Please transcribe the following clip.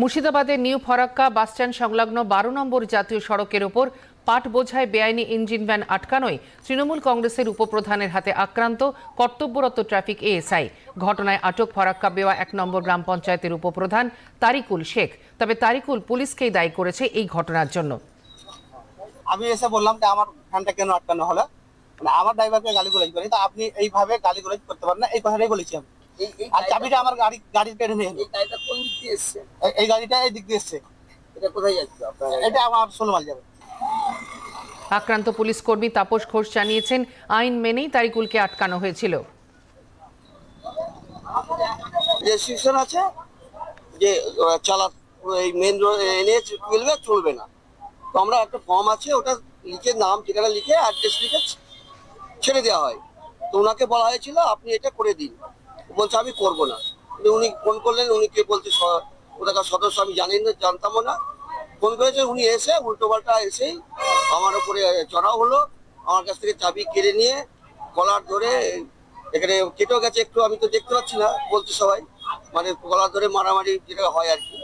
মুর্শিদাবাদের new Farakka bus stand সংলগ্ন বারো নম্বর জাতীয় সড়কের ওপর পাট বোঝায় বেআইনি ইঞ্জিন ভ্যান আটকানোয় তৃণমূল কংগ্রেসের উপপ্রধানের হাতে আক্রান্ত কর্তব্যরত ট্রাফিক এএসআই। ঘটনায় আটক ফরাক্কা বেওয়া এক নম্বর গ্রাম পঞ্চায়েতের উপপ্রধান তারিকুল শেখ। তবে তারিকুল পুলিশকেই দায়ী করেছে এই ঘটনার জন্য। আমি এসে বললাম যে আমার ফ্যানটা কেন আটকানো হলো? মানে আমার ড্রাইভারকে গালি গুলাজ করি তা আপনি এইভাবে গালি গুলাজ করতে পারেন না, এই কথাটাই বলেছি আমি। আর চাবিটা আমার গাড়ি গাড়ির কেড়ে নিয়ে এই গাড়িটা কোন দিক দিয়ে এসছে? এই- এই গাড়িটা এই দিক দিয়ে এসছে। এটা কোথায় যাচ্ছে এটা আমার সোলমাল যাবে। আক্রান্ত পুলিশ কর্মী তাপস ঘোষ জানিয়েছেন আইন মেনেই তারিকুলকে আটকানো হয়েছিল। রেস্ট্রিকশন আছে যে চালা এই মেন রোড এনে চলবে চলবে না। তো আমরা একটা ফর্ম আছে ওটা লিখে নাম ঠিকানা লিখে অ্যাড্রেস লিখে ছেড়ে দেওয়া হয়। তো ওনাকে বলা হয়েছিল আপনি এটা করে দিন। বলছে, আমি করব না। উনি ফোন করলেন, উনি কে বলছে ওটাকার সদস্য আমি জানি না, জানতামও না। ফোন করেছে, উনি এসে উল্টো পাল্টা এসেই আমার উপরে চড়াও হলো, আমার কাছ থেকে চাবি কেড়ে নিয়ে কলার ধরে এখানে কেটেও গেছে, একটু আমি তো দেখতে পাচ্ছি না, বলছে সবাই। মানে কলার ধরে মারামারি যেটা হয় আর কি।